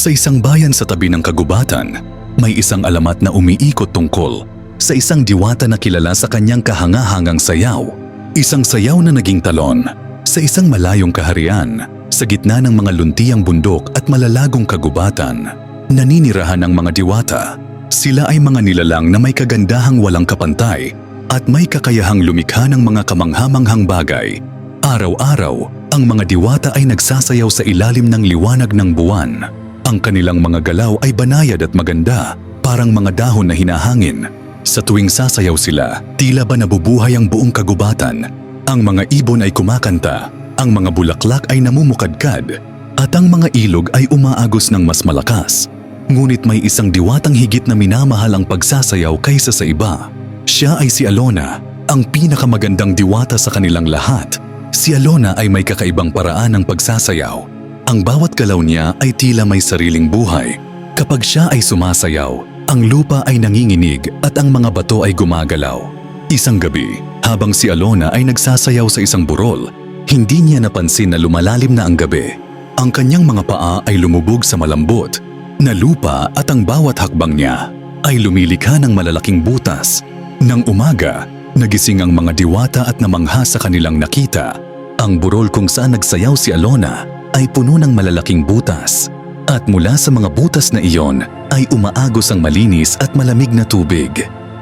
Sa isang bayan sa tabi ng kagubatan, may isang alamat na umiikot tungkol sa isang diwata na kilala sa kanyang kahangahangang sayaw. Isang sayaw na naging talon sa isang malayong kaharian sa gitna ng mga luntiang bundok at malalagong kagubatan. Naninirahan ang mga diwata. Sila ay mga nilalang na may kagandahang walang kapantay at may kakayahang lumikha ng mga kamanghamanghang bagay. Araw-araw, ang mga diwata ay nagsasayaw sa ilalim ng liwanag ng buwan. Ang kanilang mga galaw ay banayad at maganda, parang mga dahon na hinahangin. Sa tuwing sasayaw sila, tila ba nabubuhay ang buong kagubatan. Ang mga ibon ay kumakanta, ang mga bulaklak ay namumukadkad, at ang mga ilog ay umaagos ng mas malakas. Ngunit may isang diwatang higit na minamahal ang pagsasayaw kaysa sa iba. Siya ay si Alona, ang pinakamagandang diwata sa kanilang lahat. Si Alona ay may kakaibang paraan ng pagsasayaw. Ang bawat galaw niya ay tila may sariling buhay. Kapag siya ay sumasayaw, ang lupa ay nanginginig at ang mga bato ay gumagalaw. Isang gabi, habang si Alona ay nagsasayaw sa isang burol, hindi niya napansin na lumalalim na ang gabi. Ang kanyang mga paa ay lumubog sa malambot na lupa at ang bawat hakbang niya ay lumilikha ng malalaking butas. Nang umaga, nagising ang mga diwata at namangha sa kanilang nakita. Ang burol kung saan nagsayaw si Alona ay puno ng malalaking butas. At mula sa mga butas na iyon ay umaagos ang malinis at malamig na tubig.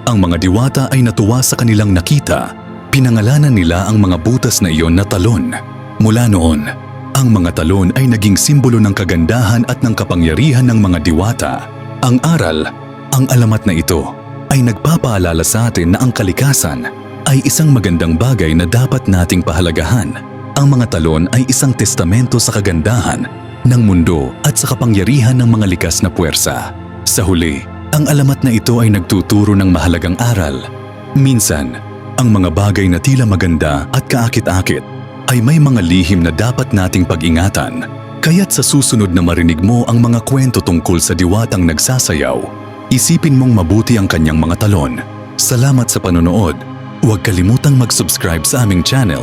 Ang mga diwata ay natuwa sa kanilang nakita. Pinangalanan nila ang mga butas na iyon na talon. Mula noon, ang mga talon ay naging simbolo ng kagandahan at ng kapangyarihan ng mga diwata. Ang aral, ang alamat na ito, ay nagpapaalala sa atin na ang kalikasan ay isang magandang bagay na dapat nating pahalagahan. Ang mga talon ay isang testamento sa kagandahan ng mundo at sa kapangyarihan ng mga likas na puwersa. Sa huli, ang alamat na ito ay nagtuturo ng mahalagang aral. Minsan, ang mga bagay na tila maganda at kaakit-akit ay may mga lihim na dapat nating pag-ingatan. Kaya't sa susunod na marinig mo ang mga kwento tungkol sa diwatang nagsasayaw, isipin mong mabuti ang kanyang mga talon. Salamat sa panonood. Huwag kalimutang mag-subscribe sa aming channel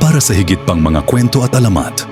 para sa higit pang mga kwento at alamat.